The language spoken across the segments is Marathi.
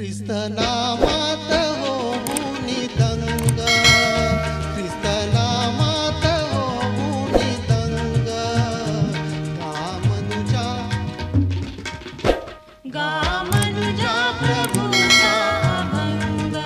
ख्रिस्त नामात होऊनी दंग. ख्रिस्त नामात होऊनी दंग. कामनुजा गा मनुजा प्रभूचा अभंग.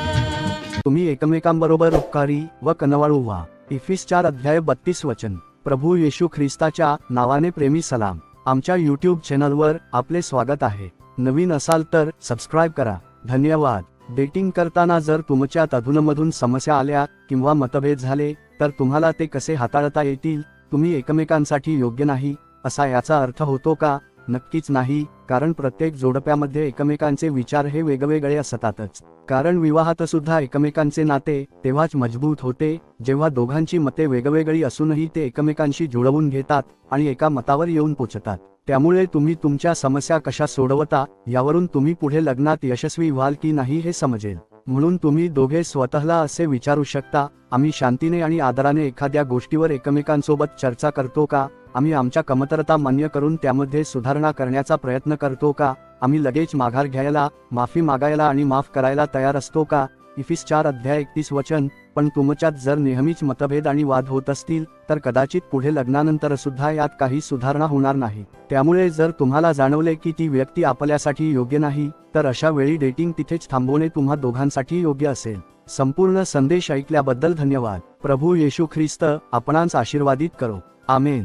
तुम्ही एकमेकांबरोबर उपकारी व कनवाळू व्हा. इफिस चार अध्याय बत्तीस वचन. प्रभू येशू ख्रिस्ताच्या नावाने प्रेमी सलाम. आमच्या यूट्यूब चॅनलवर आपले स्वागत आहे. नवीन असाल तर सबस्क्राईब करा. धन्यवाद. डेटिंग करताना जर तुमच्यात अधूनमधून समस्या आल्या किंवा मतभेद झाले तर तुम्हाला ते कसे हाताळता येतील तुम्ही एकमेकांसाठी योग्य नाही असा याचा अर्थ होतो का? नक्कीच नाही कारण प्रत्येक जोडप्यामध्ये एकमेकांचे विचार हे वेगवेगळे असतातच. कारण विवाहात सुद्धा एकमेकांचे नाते तेव्हाच मजबूत होते जेव्हा दोघांची मते वेगवेगळी असूनही ते एकमेकांशी जुळवून घेतात आणि एका मतावर येऊन पोचतात. त्यामुळे तुम्ही तुमच्या समस्या कशा सोडवता यावरून तुम्ही पुढे लग्नात यशस्वी व्हाल की नाही हे समजेल. म्हणून तुम्ही दोघे स्वतःला असे विचारू शकता आम्ही शांतीने आणि आदराने एखाद्या गोष्टीवर एकमेकांसोबत चर्चा करतो का आम्ही आमच्या कमतरता मान्य करून त्यामध्ये सुधारणा करण्याचा प्रयत्न करतो का आम्ही लगेच माघार घ्यायला माफी मागायला आणि माफ करायला तयार असतो का इफिस चार अध्याय एकतीस वचन पण तुमच्यात जर नेहमीच मतभेद आणि वाद होत असतील तर कदाचित पुढे लग्नानंतर सुद्धा यात काही सुधारणा होणार नाही. त्यामुळे जर तुम्हाला जाणवले की ती व्यक्ती आपल्यासाठी योग्य नाही तर अशा वेळी डेटिंग तिथेच थांबवणे तुम्हा दोघांसाठी योग्य असेल. संपूर्ण संदेश ऐकल्याबद्दल धन्यवाद. प्रभू येशू ख्रिस्त आपणांस आशीर्वादित करो. आमेन.